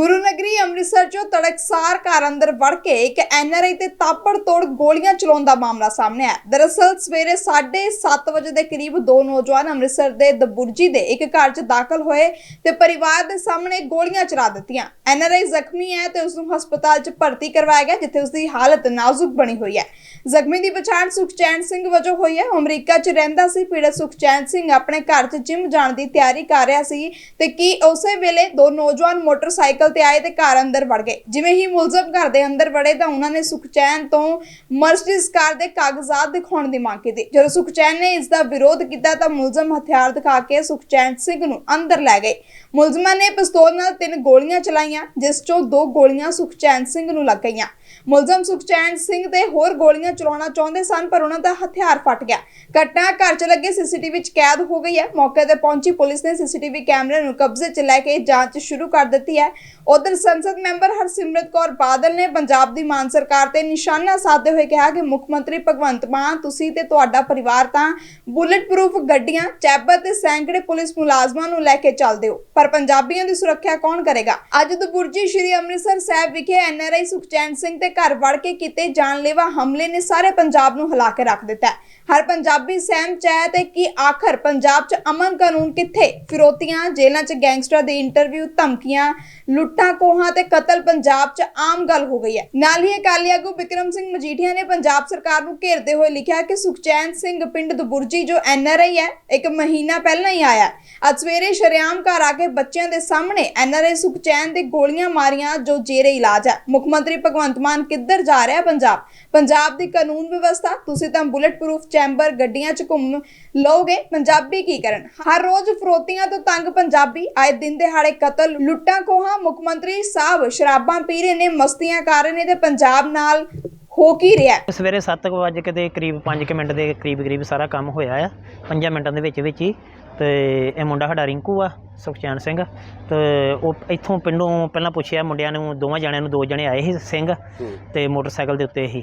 ਗੁਰੂ ਨਗਰੀ ਅੰਮ੍ਰਿਤਸਰ ਚੋਂ ਤੜਕਸਾਰ ਘਰ ਅੰਦਰ ਵੜ ਕੇ ਇੱਕ ਐਨਆਰਆਈ ਤੇ ਤਾਪੜ ਤੋੜ ਗੋਲੀਆਂ ਚਲਾਉਣ ਦਾ ਮਾਮਲਾ ਸਾਹਮਣੇ ਆਇਆ। ਦਰਅਸਲ ਸਵੇਰੇ 7:30 ਵਜੇ ਦੇ ਕਰੀਬ ਦੋ ਨੌਜਵਾਨ ਅੰਮ੍ਰਿਤਸਰ ਦੇ ਦਬੁਰਜੀ ਦੇ ਇੱਕ ਘਰ 'ਚ ਦਾਖਲ ਹੋਏ ਤੇ ਪਰਿਵਾਰ ਦੇ ਸਾਹਮਣੇ ਗੋਲੀਆਂ ਚਲਾ ਦਿੱਤੀਆਂ। ਐਨਆਰਆਈ ਜ਼ਖਮੀ ਹੈ ਤੇ ਉਸ ਨੂੰ ਹਸਪਤਾਲ 'ਚ ਭਰਤੀ ਕਰਵਾਇਆ ਗਿਆ, ਜਿੱਥੇ ਉਸ ਦੀ ਹਾਲਤ ਨਾਜ਼ੁਕ ਬਣੀ ਹੋਈ ਹੈ। ਜ਼ਖਮੀ ਦੀ ਪਛਾਣ ਸੁਖਚੈਨ ਸਿੰਘ ਵਜੋਂ ਹੋਈ ਹੈ। ਅਮਰੀਕਾ 'ਚ ਰਹਿੰਦਾ ਸੀ ਪੀੜਤ ਸੁਖਚੈਨ ਸਿੰਘ। ਆਪਣੇ ਘਰ 'ਚ ਜਿਮ ਜਾਣ ਦੀ ਤਿਆਰੀ ਕਰ ਰਿਹਾ ਸੀ ਤੇ ਕੀ ਉਸੇ ਵੇਲੇ ਦੋ ਨੌਜਵਾਨ ਮੋਟਰਸਾਈਕਲ ਤੇ ਆਏ ਤੇ ਘਰ ਅੰਦਰ ਵੜ ਗਏ। ਜਿਵੇਂ ਹੀ ਮੁਲਜ਼ਮ ਘਰ ਦੇ ਅੰਦਰ ਵੜੇ ਤਾਂ ਉਹਨਾਂ ਨੇ ਸੁਖਚੈਨ ਤੋਂ ਮਰਸੀਡੀਜ਼ ਕਾਰ ਦੇ ਕਾਗਜ਼ਾਤ ਦਿਖਾਉਣ ਦੀ ਮੰਗ ਕੀਤੀ। ਜਦੋਂ ਸੁਖਚੈਨ ਨੇ ਇਸ ਦਾ ਵਿਰੋਧ ਕੀਤਾ ਤਾਂ ਮੁਲਜ਼ਮ ਹਥਿਆਰ ਦਿਖਾ ਕੇ ਸੁਖਚੈਨ ਸਿੰਘ ਨੂੰ ਅੰਦਰ ਲੈ ਗਏ। ਮੁਲਜ਼ਮਾਂ ਨੇ ਪਿਸਤੌਲ ਨਾਲ ਤਿੰਨ ਗੋਲੀਆਂ ਚਲਾਈਆਂ, ਜਿਸ ਚੋਂ ਦੋ ਗੋਲੀਆਂ ਸੁਖਚੈਨ ਸਿੰਘ ਨੂੰ ਲੱਗ ਗਈਆਂ। ਮੁਲਜ਼ਮ ਸੁਖਚੈਨ ਸਿੰਘ ਤੇ ਹੋਰ ਗੋਲੀਆਂ ਚਲਾਉਣਾ ਚਾਹੁੰਦੇ ਸਨ, ਪਰ ਉਹਨਾਂ ਦਾ ਹਥਿਆਰ ਫਟ ਗਿਆ। ਘਟਨਾ ਘਰ 'ਚ ਲੱਗੇ ਸੀਸੀਟੀਵੀ 'ਚ ਕੈਦ ਹੋ ਗਈ ਹੈ। ਮੌਕੇ ਤੇ ਪਹੁੰਚੀ ਪੁਲਿਸ ਨੇ ਸੀਸੀਟੀਵੀ ਕੈਮਰੇ ਨੂੰ ਕਬਜ਼ੇ 'ਚ ਲੈ ਕੇ ਜਾਂਚ ਸ਼ੁਰੂ ਕਰ ਦਿੱਤੀ ਹੈ। ਉਧਰ ਸੰਸਦ ਮੈਂਬਰ ਹਰਸਿਮਰਤ ਕੌਰ ਬਾਦਲ ਨੇ ਪੰਜਾਬ ਦੀ ਮਾਨ ਸਰਕਾਰ ਤੇ ਨਿਸ਼ਾਨਾ ਸਾਧਦੇ ਹੋਏ ਕਿਹਾ ਕਿ ਮੁੱਖ ਮੰਤਰੀ ਭਗਵੰਤ ਮਾਨ, ਤੁਸੀਂ ਤੇ ਤੁਹਾਡਾ ਪਰਿਵਾਰ ਤਾਂ ਬੁਲੇਟ ਪ੍ਰੂਫ ਗੱਡੀਆਂ, ਚੈਬਰ ਤੇ ਸੈਂਕੜੇ ਪੁਲਿਸ ਮੁਲਾਜ਼ਮਾਂ ਨੂੰ ਲੈ ਕੇ ਚੱਲਦੇ ਹੋ। ਪਰ ਪੰਜਾਬੀਆਂ ਦੀ ਸੁਰੱਖਿਆ ਕੌਣ ਕਰੇਗਾ? ਅੱਜ ਦੁਬੁਰਜੀ ਸ਼੍ਰੀ ਅੰਮ੍ਰਿਤਸਰ ਸਾਹਿਬ ਵਿਖੇ ਐਨਆਰਆਈ ਸੁਖਚੈਨ ਸਿੰਘ ਤੇ ਘਰ ਵੜ ਕੇ ਕੀਤੇ ਜਾਨਲੇਵਾ ਹਮਲੇ ਨੇ ਸਾਰੇ ਪੰਜਾਬ ਨੂੰ ਹਿਲਾ ਕੇ ਰੱਖ ਦਿੱਤਾ ਹੈ। ਹਰ ਪੰਜਾਬੀ ਸਹਿਮ ਚ ਹੈ ਕਿ ਆਖਰ ਪੰਜਾਬ 'ਚ ਅਮਨ ਕਾਨੂੰਨ ਕਿੱਥੇ? ਫਿਰੋਤੀਆਂ, ਜੇਲ੍ਹਾਂ 'ਚ ਗੈਂਗਸਟਰਾਂ ਦੇ ਇੰਟਰਵਿਊ ਧਮਕੀਆਂ, ਲੁੱਟਾਂ, ਕੋਹਾਂ ਤੇ ਕਤਲ ਪੰਜਾਬ 'ਚ ਆਮ ਗੱਲ ਹੋ ਗਈ ਹੈ। ਨਾਲ ਹੀ ਅਕਾਲੀ ਆਗੂ ਵਿਕਰਮ ਸਿੰਘ ਮਜੀਠੀਆ ਨੇ ਪੰਜਾਬ ਸਰਕਾਰ ਨੂੰ ਘੇਰਦੇ ਹੋਏ ਲਿਖਿਆ ਕਿ ਸੁਖਚੈਨ ਸਿੰਘ ਪਿੰਡ ਦਬੁਰਜੀ, ਜੋ ਐਨਆਰਆਈ ਹੈ, ਇੱਕ ਮਹੀਨਾ ਪਹਿਲਾਂ ਹੀ ਆਇਆ ਅੱਜ ਸਵੇਰੇ ਸ਼ਰੇਆਮ ਘਰ ਆ ਕੇ ਬੱਚਿਆਂ ਦੇ ਸਾਹਮਣੇ ਐਨਆਰਆਈ ਸੁਖਚੈਨ ਦੇ ਗੋਲੀਆਂ ਮਾਰੀਆਂ, ਜੋ ਜੇਰੇ ਇਲਾਜ ਹੈ। ਮੁੱਖ ਮੰਤਰੀ ਭਗਵੰਤ ਮਾਨ ਕਿੱਧਰ ਜਾ ਰਿਹਾ ਪੰਜਾਬ? ਪੰਜਾਬ ਦੀ ਕਾਨੂੰਨ ਵਿਵਸਥਾ ਤੁਸੀਂ ਤਾਂ ਬੁਲੇਟ ਪ੍ਰੂਫ ਚੈਂਬਰ ਗੱਡੀਆਂ 'ਚ ਘੁੰਮ ਲਓਗੇ। ਪੰਜਾਬੀ ਕੀ ਕਰਨ? ਹਰ ਰੋਜ਼ ਫਰੋਤੀਆਂ ਤੋਂ ਤੰਗ ਪੰਜਾਬੀ ਆਏ ਦਿਨ ਦਿਹਾੜੇ ਕਤਲ ਲੁੱਟਾਂ ਕੋਹਾਂ ਮੁੱਖ ਮੰਤਰੀ ਸਾਹਿਬ ਸ਼ਰਾਬਾਂ ਪੀ ਰਹੇ ਨੇ ਮਸਤੀਆਂ ਕਰ ਰਹੇ ਨੇ ਤੇ ਪੰਜਾਬ ਨਾਲ ਹੋ ਕੀ ਰਿਹਾ? ਹੈ? ਸਵੇਰੇ 7 ਵਜੇ ਕਿਤੇ ਕਰੀਬ 5 ਮਿੰਟ ਦੇ ਕਰੀਬ ਕਰੀਬ ਸਾਰਾ ਕੰਮ ਹੋਇਆ ਆ। 5 ਮਿੰਟਾਂ ਦੇ ਵਿੱਚ ਵਿੱਚ ਹੀ ਤੇ ਇਹ ਮੁੰਡਾ ਸਾਡਾ ਰਿੰਕੂ ਆ ਸੁਖਚੈਨ ਸਿੰਘ। ਤੇ ਉਹ ਇੱਥੋਂ ਪਿੰਡੋਂ ਪਹਿਲਾਂ ਪੁੱਛਿਆ ਮੁੰਡਿਆਂ ਨੂੰ ਦੋਵਾਂ ਜਣਿਆਂ ਨੂੰ ਦੋ ਜਣੇ ਆਏ ਸੀ ਸਿੰਘ ਤੇ ਮੋਟਰਸਾਈਕਲ ਦੇ ਉੱਤੇ ਹੀ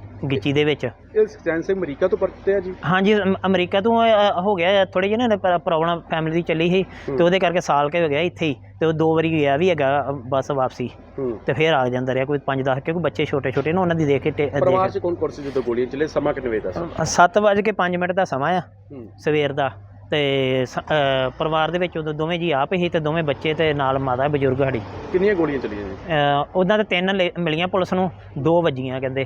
ਗਿੱਚੀ ਦੇ ਵਿੱਚ। ਇਹ ਸਚੈਨ ਸਿੰਘ ਅਮਰੀਕਾ ਤੋਂ ਪਰਤੇ ਆ ਜੀ? ਹਾਂਜੀ ਅਮ- ਅਮਰੀਕਾ ਤੋਂ ਅ, ਹੋ ਗਿਆ ਥੋੜੇ ਜਿਹੇ ਨਾ ਪ੍ਰੋਬਲਮ ਫੈਮਿਲੀ ਦੀ ਚੱਲੀ ਸੀ। ਤੇ ਉਹਦੇ ਕਰਕੇ ਸਾਲ ਕੇ ਹੋ ਗਿਆ ਇੱਥੇ ਹੀ। ਤੇ ਉਹ ਦੋ ਵਾਰੀ ਗਿਆ ਵੀ ਹੈਗਾ ਅ, ਬੱਸ ਵਾਪਸੀ। ਹੂੰ। ਤੇ ਫਿਰ ਆ ਜਾਂਦਾ ਰਿਹਾ ਕੋਈ 5-10 ਕਿਉਂਕਿ ਬੱਚੇ ਛੋਟੇ ਛੋਟੇ ਨੇ ਉਹਨਾਂ ਦੀ ਦੇਖ ਕੇ ਟੇ- ਪਰਿਵਾਰ ਦੇਖ ਚ ਕੌਣ ਕੌਣ ਸੀ ਜਦੋਂ ਗੋਲੀਆਂ ਚੱਲੇ ਸਮਾਂ ਕਿੰਨੇ ਵਜੇ ਦਾ ਸੀ? ਸੱਤ ਵੱਜ ਕੇ 5 ਮਿੰਟ ਦਾ ਸਮਾਂ ਆ ਹੂੰ। ਸਵੇਰ ਦਾ। ਤੇ ਸ- ਅ, ਪਰਿਵਾਰ ਦੇ ਵਿੱਚ ਉਦੋਂ ਦੋਵੇਂ ਜੀ ਆਪ ਹੀ ਤੇ ਦੋਵੇਂ ਬੱਚੇ ਤੇ ਨਾਲ ਮਾਤਾ ਬਜ਼ੁਰਗ ਸਾਡੀ। ਕਿੰਨੀਆਂ ਗੋਲੀਆਂ ਚੱਲੀਆਂ ਜੀ ਉਹਨਾਂ ਦੇ ਤਿੰਨ ਲੇ- ਮਿਲੀਆਂ ਪੁਲਿਸ ਨੂੰ ਦੋ ਵੱਜੀਆਂ ਕਹਿੰਦੇ।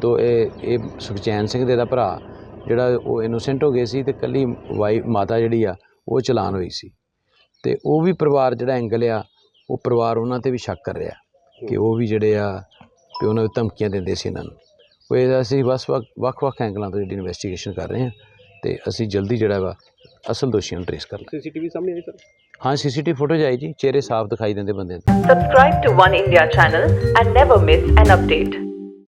ਦੋ ਇਹ ਇਹ ਸੁਖਚੈਨ ਸਿੰਘ ਦੇ ਦਾ ਭਰਾ ਜਿਹੜਾ ਉਹ ਇਨੋਸੈਂਟ ਹੋ ਗਏ ਸੀ ਤੇ ਕੱਲੀ ਵਾਈ ਮਾਤਾ ਜਿਹੜੀ ਆ ਉਹ ਚਲਾਨ ਹੋਈ ਸੀ। ਤੇ ਉਹ ਵੀ ਪਰਿਵਾਰ ਜਿਹੜਾ ਐਂਗਲ ਆ ਉਹ ਪਰਿਵਾਰ ਉਹਨਾਂ ਤੇ ਵੀ ਸ਼ੱਕ ਕਰ ਰਿਹਾ ਕਿ ਉਹ ਵੀ ਜਿਹੜੇ ਆ ਕਿ ਉਹਨਾਂ ਨੂੰ ਧਮਕੀਆਂ ਦਿੰਦੇ ਸੀ ਇਹਨਾਂ ਨੂੰ। ਉਹ ਇਹਦਾ ਅਸੀਂ ਬਸ ਵੱਖ- ਵੱਖ-ਵੱਖ ਐਂਗਲਾਂ ਤੋਂ ਜਿਹੜੀ ਇਨਵੈਸਟੀਗੇਸ਼ਨ ਕਰ ਰਹੇ ਹਾਂ ਤੇ ਅਸੀਂ ਜਲਦੀ ਜਿਹੜਾ ਵਾ ਅਸਲ ਦੋਸ਼ੀਆਂ ਨੂੰ ਟ੍ਰੇਸ ਕਰ ਲਾਂਗੇ। ਸੀਸੀਟੀਵੀ ਸਾਹਮਣੇ ਆਈ ਸਰ? ਹਾਂ ਸੀਸੀਟੀਵੀ ਫੁਟੇਜ ਆਈ ਜੀ ਚਿਹਰੇ ਸਾਫ਼ ਦਿਖਾਈ ਦਿੰਦੇ ਬੰਦੇ ਦੇ। To One India channel and never miss an update.